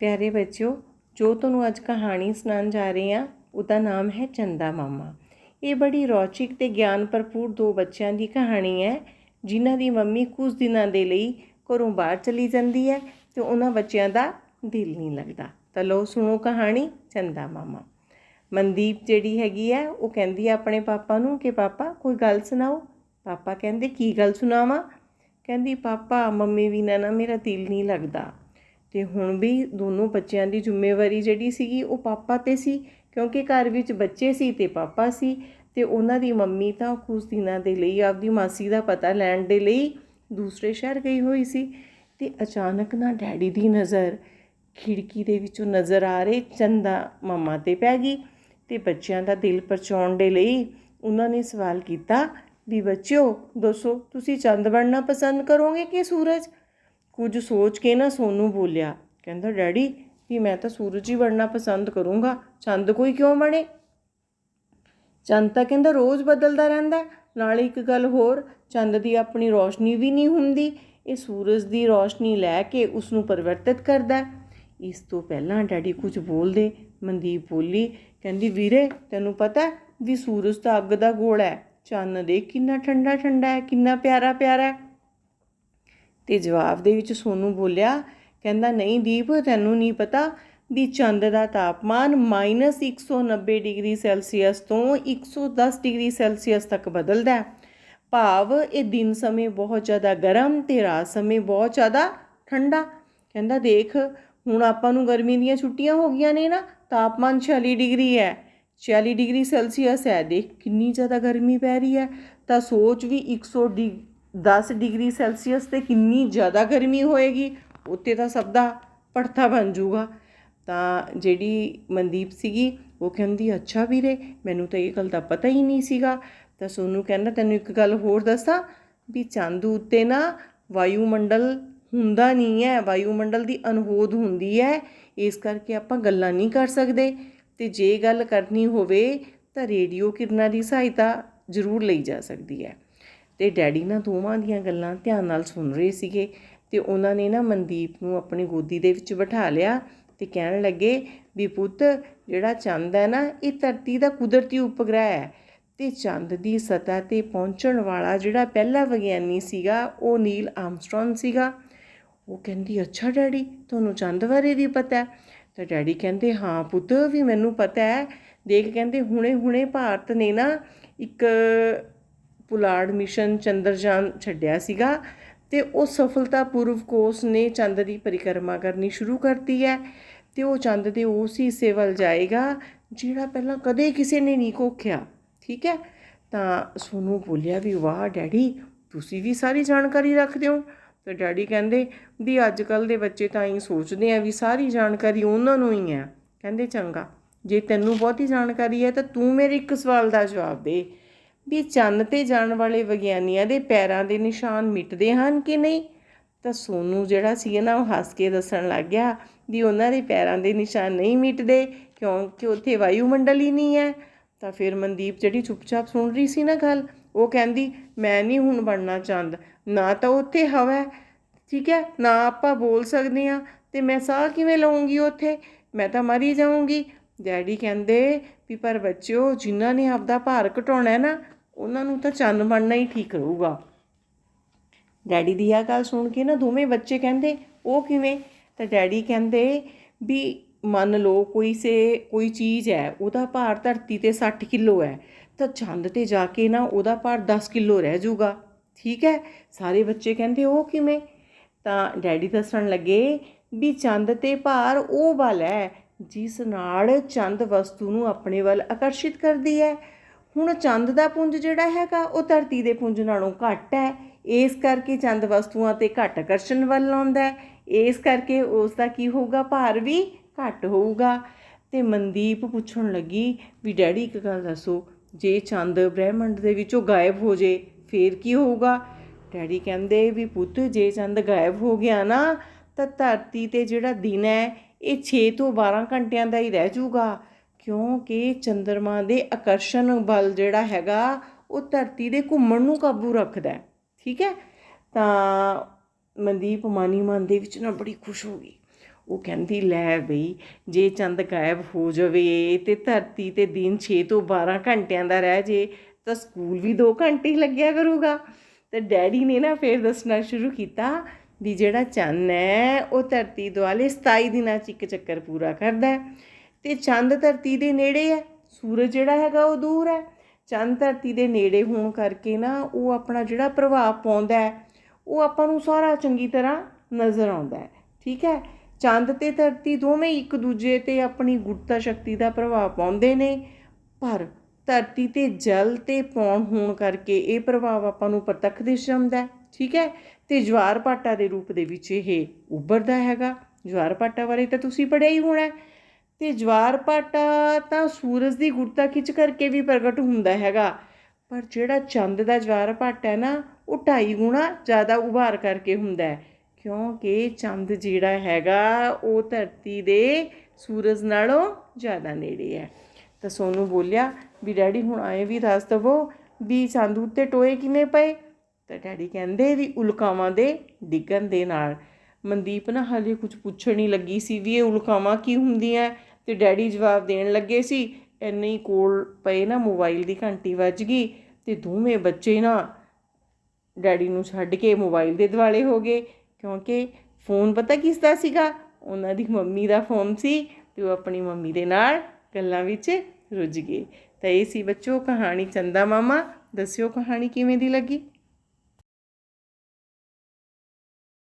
ਪਿਆਰੇ ਬੱਚਿਓ, ਜੋ ਤੁਹਾਨੂੰ ਅੱਜ ਕਹਾਣੀ ਸੁਣਾਉਣ ਜਾ ਰਹੇ ਹਾਂ, ਉਹਦਾ ਨਾਮ ਹੈ ਚੰਦਾ ਮਾਮਾ। ਇਹ ਬੜੀ ਰੌਚਕ ਤੇ ਗਿਆਨ ਭਰਪੂਰ ਦੋ ਬੱਚਿਆਂ ਦੀ ਕਹਾਣੀ ਹੈ, ਜਿਨ੍ਹਾਂ ਦੀ ਮੰਮੀ ਕੁਝ ਦਿਨਾਂ ਦੇ ਲਈ ਘਰੋਂ ਬਾਹਰ ਚਲੀ ਜਾਂਦੀ ਹੈ ਤੇ ਉਹਨਾਂ ਬੱਚਿਆਂ ਦਾ ਦਿਲ ਨਹੀਂ ਲੱਗਦਾ। ਤਾਂ ਲਓ ਸੁਣੋ ਕਹਾਣੀ ਚੰਦਾ ਮਾਮਾ। ਮਨਦੀਪ ਜਿਹੜੀ ਹੈਗੀ ਹੈ, ਉਹ ਕਹਿੰਦੀ ਹੈ ਆਪਣੇ ਪਾਪਾ ਨੂੰ ਕਿ ਪਾਪਾ, ਕੋਈ ਗੱਲ ਸੁਣਾਓ? ਪਾਪਾ ਕਹਿੰਦੇ, ਕੀ ਗੱਲ ਸੁਣਾਵਾਂ? ਕਹਿੰਦੀ, ਪਾਪਾ, ਮੰਮੀ ਵੀ ਨਾ ਮੇਰਾ ਦਿਲ ਨਹੀਂ ਲੱਗਦਾ। ਅਤੇ ਹੁਣ ਵੀ ਦੋਨੋਂ ਬੱਚਿਆਂ ਦੀ ਜ਼ਿੰਮੇਵਾਰੀ ਜਿਹੜੀ ਸੀਗੀ ਉਹ ਪਾਪਾ ਤੇ ਸੀ, ਕਿਉਂਕਿ ਘਰ ਵਿੱਚ ਬੱਚੇ ਸੀ ਅਤੇ ਪਾਪਾ ਸੀ ਅਤੇ ਉਹਨਾਂ ਦੀ ਮੰਮੀ ਤਾਂ ਕੁਝ ਦਿਨਾਂ ਦੇ ਲਈ ਆਪਦੀ ਮਾਸੀ ਦਾ ਪਤਾ ਲੈਣ ਦੇ ਲਈ ਦੂਸਰੇ ਸ਼ਹਿਰ ਗਈ ਹੋਈ ਸੀ ਅਤੇ ਅਚਾਨਕ ਨਾ ਡੈਡੀ ਦੀ ਨਜ਼ਰ ਖਿੜਕੀ ਦੇ ਵਿੱਚੋਂ ਨਜ਼ਰ ਆ ਰਹੇ ਚੰਦਾ ਮਾਮਾ ਤੇ ਪੈ ਗਈ ਅਤੇ ਬੱਚਿਆਂ ਦਾ ਦਿਲ ਪਰਚਾਉਣ ਦੇ ਲਈ ਉਹਨਾਂ ਨੇ ਸਵਾਲ ਕੀਤਾ ਵੀ ਬੱਚਿਓ, ਦੱਸੋ ਤੁਸੀਂ ਚੰਦ ਬਣਨਾ ਪਸੰਦ ਕਰੋਗੇ ਕਿ ਸੂਰਜ? ਕੁਝ ਸੋਚ ਕੇ ਨਾ ਸੋਨੂ ਬੋਲਿਆ, ਕਹਿੰਦਾ, ਡੈਡੀ, ਵੀ ਮੈਂ ਤਾਂ ਸੂਰਜ ਹੀ ਬਣਨਾ ਪਸੰਦ ਕਰੂੰਗਾ, ਚੰਦ ਕੋਈ ਕਿਉਂ ਬਣੇ ਚੰਦ ਤਾਂ ਕਹਿੰਦਾ, ਰੋਜ਼ ਬਦਲਦਾ ਰਹਿੰਦਾ, ਨਾਲ ਇੱਕ ਗੱਲ ਹੋਰ, ਚੰਦ ਦੀ ਆਪਣੀ ਰੋਸ਼ਨੀ ਵੀ ਨਹੀਂ ਹੁੰਦੀ, ਇਹ ਸੂਰਜ ਦੀ ਰੋਸ਼ਨੀ ਲੈ ਕੇ ਉਸ ਨੂੰ ਪਰਿਵਰਤਿਤ ਕਰਦਾ ਇਸ ਤੋਂ ਪਹਿਲਾਂ ਡੈਡੀ ਕੁਝ ਬੋਲਦੇ, ਮਨਦੀਪ ਬੋਲੀ, ਕਹਿੰਦੀ, ਵੀਰੇ, ਤੈਨੂੰ ਪਤਾ ਵੀ ਸੂਰਜ ਤਾਂ ਅੱਗ ਦਾ ਗੋਲਾ ਹੈ ਚੰਨ ਦੇ ਕਿੰਨਾ ਠੰਡਾ ਠੰਡਾ ਹੈ, ਕਿੰਨਾ ਪਿਆਰਾ ਪਿਆਰਾ ਹੈ। ਤੇ ਜਵਾਬ ਦੇ ਵਿੱਚ ਸੋਨੂ ਬੋਲਿਆ, ਕਹਿੰਦਾ, ਨਹੀਂ ਦੀਪ, ਤੈਨੂੰ ਨਹੀਂ ਪਤਾ ਵੀ ਚੰਦ ਦਾ ਤਾਪਮਾਨ -190 ਡਿਗਰੀ ਸੈਲਸੀਅਸ ਤੋਂ 110 ਡਿਗਰੀ ਸੈਲਸੀਅਸ ਤੱਕ ਬਦਲਦਾ ਹੈ। ਭਾਵ ਇਹ ਦਿਨ ਸਮੇਂ ਬਹੁਤ ਜ਼ਿਆਦਾ ਗਰਮ ਤੇ ਰਾਤ ਸਮੇਂ ਬਹੁਤ ਜ਼ਿਆਦਾ ਠੰਡਾ। ਕਹਿੰਦਾ, ਦੇਖ, ਹੁਣ ਆਪਾਂ ਨੂੰ ਗਰਮੀ ਦੀਆਂ ਛੁੱਟੀਆਂ ਹੋ ਗਈਆਂ ਨੇ ਨਾ, ਤਾਪਮਾਨ 46 ਡਿਗਰੀ ਹੈ। 46 ਡਿਗਰੀ ਸੈਲਸੀਅਸ ਹੈ। ਦੇਖ, ਕਿੰਨੀ ਜ਼ਿਆਦਾ ਗਰਮੀ ਪੈ ਰਹੀ ਹੈ। ਤਾਂ ਸੋਚ ਵੀ 110 ਡਿਗਰੀ ਸੈਲਸੀਅਸ ਤੇ ਕਿੰਨੀ ਜ਼ਿਆਦਾ ਗਰਮੀ ਹੋਏਗੀ ਉੱਤੇ ਤਾਂ ਸਭ ਦਾ ਪੜਥਾ ਬਣ ਜਾਊਗਾ। ਤਾਂ ਜਿਹੜੀ ਮਨਦੀਪ ਸੀਗੀ, ਉਹ ਕਹਿੰਦੀ, ਅੱਛਾ ਵੀਰੇ, ਮੈਨੂੰ ਤਾਂ ਇਹ ਗੱਲ ਦਾ ਪਤਾ ਹੀ ਨਹੀਂ ਸੀਗਾ। ਤਾਂ ਸੋਨੂੰ ਕਹਿੰਦਾ, ਤੈਨੂੰ ਇੱਕ ਗੱਲ ਹੋਰ ਦੱਸਾਂ, ਵੀ ਚੰਦ ਉੱਤੇ ਨਾ ਵਾਯੂਮੰਡਲ ਹੁੰਦਾ ਨਹੀਂ ਹੈ, ਵਾਯੂਮੰਡਲ ਦੀ ਅਨਹੋਦ ਹੁੰਦੀ ਹੈ। ਇਸ ਕਰਕੇ ਆਪਾਂ ਗੱਲਾਂ ਨਹੀਂ ਕਰ ਸਕਦੇ। ਤੇ ਜੇ ਗੱਲ ਕਰਨੀ ਹੋਵੇ, ਤਾਂ ਰੇਡੀਓ ਕਿਰਨਾਂ ਦੀ ਸਹਾਇਤਾ ਜ਼ਰੂਰ ਲਈ ਜਾ ਸਕਦੀ ਹੈ। ਤੇ ਡੈਡੀ ਨਾ ਦੋਵਾਂ ਦੀਆਂ ਗੱਲਾਂ ਧਿਆਨ ਨਾਲ ਸੁਣ ਰਹੇ ਸੀਗੇ ਤੇ ਉਹਨਾਂ ਨੇ ਨਾ ਮਨਦੀਪ ਨੂੰ ਆਪਣੀ ਗੋਦੀ ਦੇ ਵਿੱਚ ਬਿਠਾ ਲਿਆ ਤੇ ਕਹਿਣ ਲੱਗੇ ਵੀ ਪੁੱਤ ਜਿਹੜਾ ਚੰਦ ਹੈ ਨਾ, ਇਹ ਧਰਤੀ ਦਾ ਕੁਦਰਤੀ ਉਪਗ੍ਰਹਿ ਹੈ ਤੇ ਚੰਦ ਦੀ ਸਤਹ ਤੇ ਪਹੁੰਚਣ ਵਾਲਾ ਜਿਹੜਾ ਪਹਿਲਾ ਵਿਗਿਆਨੀ ਸੀਗਾ, ਉਹ ਨੀਲ ਆਰਮਸਟ੍ਰੌਂਗ ਸੀਗਾ। ਉਹ ਕਹਿੰਦੀ, ਅੱਛਾ ਡੈਡੀ, ਤੁਹਾਨੂੰ ਚੰਦ ਬਾਰੇ ਵੀ ਪਤਾ ਹੈ? ਤਾਂ ਡੈਡੀ ਕਹਿੰਦੇ, ਹਾਂ ਪੁੱਤ, ਵੀ ਮੈਨੂੰ ਪਤਾ ਹੈ। ਦੇਖ ਕਹਿੰਦੇ ਹੁਣੇ ਹੁਣੇ ਭਾਰਤ ਨੇ ਨਾ ਇੱਕ ਪੁਲਾੜ ਮਿਸ਼ਨ ਚੰਦਰਯਾਨ ਛੱਡਿਆ ਸੀਗਾ ਤੇ ਉਹ ਸਫਲਤਾਪੂਰਵ ਕੋਸ ਨੇ ਚੰਦ ਦੀ ਪਰਿਕਰਮਾ ਕਰਨੀ ਸ਼ੁਰੂ ਕਰਤੀ ਹੈ ਤੇ ਉਹ ਚੰਦ ਦੇ ਉਸ ਹਿੱਸੇ ਵੱਲ ਜਾਏਗਾ, ਜਿਹੜਾ ਪਹਿਲਾਂ ਕਦੇ ਕਿਸੇ ਨੇ ਨਹੀਂ ਕੋਖਿਆ ਠੀਕ ਹੈ? ਤਾਂ ਸੋਨੂੰ ਬੋਲਿਆ ਵੀ, ਵਾਹ ਡੈਡੀ, ਤੁਸੀਂ ਵੀ ਸਾਰੀ ਜਾਣਕਾਰੀ ਰੱਖਦੇ ਹੋ ਤੇ ਡੈਡੀ ਕਹਿੰਦੇ, ਵੀ ਅੱਜ ਕੱਲ ਦੇ ਬੱਚੇ ਤਾਂ ਹੀ ਸੋਚਦੇ ਆ ਵੀ ਸਾਰੀ ਜਾਣਕਾਰੀ ਉਹਨਾਂ ਨੂੰ ਹੀ ਹੈ। ਕਹਿੰਦੇ, ਚੰਗਾ, ਜੇ ਤੈਨੂੰ ਬਹੁਤੀ ਜਾਣਕਾਰੀ ਹੈ ਤਾਂ ਤੂੰ ਮੇਰੇ ਇੱਕ ਸਵਾਲ ਦਾ ਜਵਾਬ ਦੇ। ਵੀ ਚੰਨ ਤੇ ਜਾਣ ਵਾਲੇ ਵਿਗਿਆਨੀਆਂ ਦੇ ਪੈਰਾਂ ਦੇ ਨਿਸ਼ਾਨ ਮਿਟਦੇ ਹਨ ਕਿ ਨਹੀਂ? ਤਾਂ ਸੋਨੂ ਜਿਹੜਾ ਸੀ ਨਾ, ਉਹ ਹੱਸ ਕੇ ਦੱਸਣ ਲੱਗ ਗਿਆ ਵੀ ਉਹਨਾਂ ਦੇ ਪੈਰਾਂ ਦੇ ਨਿਸ਼ਾਨ ਨਹੀਂ ਮਿਟਦੇ ਕਿਉਂਕਿ ਉੱਥੇ ਵਾਯੂਮੰਡਲ ਹੀ ਨਹੀਂ ਹੈ। ਤਾਂ ਫਿਰ ਮਨਦੀਪ ਜਿਹੜੀ ਚੁੱਪਚਾਪ ਸੁਣ ਰਹੀ ਸੀ ਨਾ ਗੱਲ, ਉਹ ਕਹਿੰਦੀ, ਮੈਂ ਨਹੀਂ ਹੁਣ ਬਣਨਾ ਚੰਦ, ਨਾ ਤਾਂ ਉੱਥੇ ਹਵਾ ਠੀਕ ਹੈ, ਨਾ ਆਪਾਂ ਬੋਲ ਸਕਦੇ ਆ ਤੇ ਮੈਂ ਸਾਹ ਕਿਵੇਂ ਲਵਾਂਗੀ ਉੱਥੇ? ਮੈਂ ਤਾਂ ਮਰੀ ਜਾਊਂਗੀ। ਡੈਡੀ ਕਹਿੰਦੇ ਵੀ, ਪਰ ਬੱਚਿਓ, ਜਿਨ੍ਹਾਂ ਨੇ ਆਪਦਾ ਭਾਰ ਘਟਾਉਣਾ ਹੈ ਨਾ ਉਹਨਾਂ ਨੂੰ ਤਾਂ ਚੰਨ ਬਣਨਾ ਹੀ ਠੀਕ ਰਹੂਗਾ। ਡੈਡੀ ਦੀ ਇਹ ਗੱਲ ਸੁਣ ਕੇ ਨਾ ਦੋਵੇਂ ਬੱਚੇ ਕਹਿੰਦੇ, ਉਹ ਕਿਵੇਂ? ਤਾਂ ਡੈਡੀ ਕਹਿੰਦੇ ਵੀ ਮੰਨ ਲਓ ਕੋਈ ਸੇ, ਕੋਈ ਚੀਜ਼ ਹੈ, ਉਹਦਾ ਭਾਰ ਧਰਤੀ ਤੇ 60 ਕਿਲੋ ਹੈ, ਤਾਂ ਚੰਦ ਤੇ ਜਾ ਕੇ ਨਾ ਉਹਦਾ ਭਾਰ 10 ਕਿਲੋ ਰਹਿ ਜਾਊਗਾ। ਠੀਕ ਹੈ? ਸਾਰੇ ਬੱਚੇ ਕਹਿੰਦੇ, ਉਹ ਕਿਵੇਂ? ਤਾਂ ਡੈਡੀ ਦੱਸਣ ਲੱਗੇ ਵੀ ਚੰਦ ਤੇ ਭਾਰ ਉਹ ਬਲ ਹੈ, ਜਿਸ ਨਾਲ ਚੰਦ ਵਸਤੂ ਨੂੰ ਆਪਣੇ ਵੱਲ ਆਕਰਸ਼ਿਤ ਕਰਦੀ ਹੈ। ਹੁਣ ਚੰਦ ਦਾ ਪੁੰਜ ਜਿਹੜਾ ਹੈਗਾ, ਉਹ ਧਰਤੀ ਦੇ ਪੁੰਜ ਨਾਲੋਂ ਘੱਟ ਹੈ। ਇਸ ਕਰਕੇ ਚੰਦ ਵਸਤੂਆਂ ਤੇ ਘੱਟ ਆਕਰਸ਼ਣ ਵੱਲ ਆਉਂਦਾ ਹੈ। ਇਸ ਕਰਕੇ ਉਸ ਦਾ ਕੀ ਹੋਊਗਾ, ਭਾਰ ਵੀ ਘੱਟ ਹੋਊਗਾ। ਤੇ ਮਨਦੀਪ ਪੁੱਛਣ ਲੱਗੀ ਵੀ, ਡੈਡੀ ਇੱਕ ਗੱਲ ਦੱਸੋ, ਜੇ ਚੰਦ ਬ੍ਰਹਿਮੰਡ ਦੇ ਵਿੱਚੋਂ ਗਾਇਬ ਹੋ ਜੇ, ਫੇਰ ਕੀ ਹੋਊਗਾ? ਡੈਡੀ ਕਹਿੰਦੇ ਵੀ, ਪੁੱਤ, ਜੇ ਚੰਦ ਗਾਇਬ ਹੋ ਗਿਆ ਨਾ, ਤਾਂ ਧਰਤੀ ਤੇ ਜਿਹੜਾ ਦਿਨ ਹੈ, ਇਹ 6 ਤੋਂ 12 ਘੰਟਿਆਂ ਦਾ ਹੀ ਰਹਿ ਜਾਊਗਾ ਕਿਉਂਕਿ ਚੰਦਰਮਾ ਦੇ ਆਕਰਸ਼ਣ ਬਲ ਜਿਹੜਾ ਹੈਗਾ, ਉਹ ਧਰਤੀ ਦੇ ਘੁੰਮਣ ਨੂੰ ਕਾਬੂ ਰੱਖਦਾ ਹੈ। ਠੀਕ ਹੈ? ਤਾਂ ਮਨਦੀਪ ਮਾਨੀ ਮਨ ਦੇ ਵਿੱਚ ਨਾ ਬੜੀ ਖੁਸ਼ ਹੋ ਗਈ। ਉਹ ਕਹਿੰਦੀ, ਲੈ ਬਈ, ਜੇ ਚੰਦ ਗਾਇਬ ਹੋ ਜਾਵੇ ਤੇ ਧਰਤੀ ਤੇ ਦਿਨ 6 ਤੋਂ 12 ਘੰਟਿਆਂ ਦਾ ਰਹਿ ਜੇ, ਤਾਂ ਸਕੂਲ ਵੀ 2 ਘੰਟੇ ਹੀ ਲੱਗਿਆ ਕਰੂਗਾ। ਤੇ ਡੈਡੀ ਨੇ ਨਾ ਫੇਰ ਦੱਸਣਾ ਸ਼ੁਰੂ ਕੀਤਾ ਵੀ ਜਿਹੜਾ ਚੰਨ ਹੈ, ਉਹ ਧਰਤੀ ਦੁਆਲੇ 27 ਦਿਨਾਂ 'ਚ ਇੱਕ ਚੱਕਰ ਪੂਰਾ ਕਰਦਾ ਹੈ। ਤੇ ਚੰਦ ਧਰਤੀ ਦੇ ਨੇੜੇ ਹੈ। ਸੂਰਜ ਜਿਹੜਾ ਹੈਗਾ ਉਹ ਦੂਰ ਹੈ। ਚੰਦ ਧਰਤੀ ਦੇ ਨੇੜੇ ਹੋਣ ਕਰਕੇ ਨਾ ਉਹ ਆਪਣਾ ਜਿਹੜਾ ਪ੍ਰਭਾਵ ਪਾਉਂਦਾ ਹੈ, ਉਹ ਆਪਾਂ ਨੂੰ ਸਾਰਾ ਚੰਗੀ ਤਰ੍ਹਾਂ ਨਜ਼ਰ ਆਉਂਦਾ ਹੈ। ਠੀਕ ਹੈ? ਚੰਦ ਤੇ ਧਰਤੀ ਦੋਵੇਂ ਇੱਕ ਦੂਜੇ ਤੇ ਆਪਣੀ ਗੁਰਤਾ ਸ਼ਕਤੀ ਦਾ ਪ੍ਰਭਾਵ ਪਾਉਂਦੇ ਨੇ, ਪਰ ਧਰਤੀ ਤੇ ਜਲ ਤੇ ਪੌਣ ਹੋਣ ਕਰਕੇ ਇਹ ਪ੍ਰਭਾਵ ਆਪਾਂ ਨੂੰ ਪ੍ਰਤੱਖ ਦਿਸ ਜਾਂਦਾ ਠੀਕ ਹੈ? ਤੇ ਜਵਾਰ ਭਾਟਾ ਦੇ ਰੂਪ ਦੇ ਵਿੱਚ ਇਹ ਉੱਭਰਦਾ ਹੈਗਾ। ਜਵਾਰ ਭਾਟਾ ਬਾਰੇ ਤਾਂ ਤੁਸੀਂ ਪੜ੍ਹਿਆ ਹੀ ਹੋਣਾ ਤੇ ਜਵਾਰ ਭਾਟਾ ਤਾਂ ਸੂਰਜ ਦੀ ਗੁਰਤਾ ਖਿੱਚ ਕਰਕੇ ਵੀ ਪ੍ਰਗਟ ਹੁੰਦਾ ਹੈਗਾ। ਪਰ ਜਿਹੜਾ ਚੰਦ ਦਾ ਜਵਾਰ ਭਾਟਾ ਹੈ ਨਾ, ਉਹ ਢਾਈ ਗੁਣਾ ਜ਼ਿਆਦਾ ਉਭਾਰ ਕਰਕੇ ਹੁੰਦਾ ਹੈ। ਕਿਉਂਕਿ ਚੰਦ ਜਿਹੜਾ ਹੈਗਾ, ਉਹ ਧਰਤੀ ਦੇ ਸੂਰਜ ਨਾਲੋਂ ਜ਼ਿਆਦਾ ਨੇੜੇ ਹੈ। ਤਾਂ ਸੋਨੂੰ ਬੋਲਿਆ, ਵੀ ਡੈਡੀ ਹੁਣ ਆਏ ਵੀ ਦੱਸ ਦਵੋ ਵੀ ਚੰਦ ਉੱਤੇ ਟੋਏ ਕਿਵੇਂ ਪਏ? ਤਾਂ ਡੈਡੀ ਕਹਿੰਦੇ ਵੀ ਉਲਕਾਵਾਂ ਦੇ ਡਿੱਗਣ ਦੇ ਨਾਲ। ਮਨਦੀਪ ਨਾ ਹਾਲੇ ਕੁਝ ਪੁੱਛਣ ਹੀ ਲੱਗੀ ਸੀ ਵੀ ਇਹ ਉਲਕਾਵਾਂ ਕੀ ਹੁੰਦੀਆਂ? ਤੇ ਡੈਡੀ ਜਵਾਬ ਦੇਣ ਲੱਗੇ ਸੀ, ਇੰਨੇ ਹੀ ਕੋਲ ਪਏ ਨਾ ਮੋਬਾਈਲ ਦੀ ਘੰਟੀ ਵੱਜ ਗਈ ਤੇ ਦੋਵੇਂ ਬੱਚੇ ਨਾ ਡੈਡੀ ਨੂੰ ਛੱਡ ਕੇ ਮੋਬਾਈਲ ਦੇ ਦੁਆਲੇ ਹੋ ਗਏ, ਕਿਉਂਕਿ ਫੋਨ ਪਤਾ ਕਿਸ ਦਾ ਸੀਗਾ? ਉਹਨਾਂ ਦੀ ਮੰਮੀ ਦਾ ਫੋਨ ਸੀ ਤੇ ਉਹ ਆਪਣੀ ਮੰਮੀ ਦੇ ਨਾਲ ਗੱਲਾਂ ਵਿੱਚ ਰੁੱਝ ਗਏ। ਤਾਂ ਇਹ ਸੀ ਬੱਚੋ ਕਹਾਣੀ ਚੰਦਾ ਮਾਮਾ। ਦੱਸਿਓ ਕਹਾਣੀ ਕਿਵੇਂ ਦੀ ਲੱਗੀ?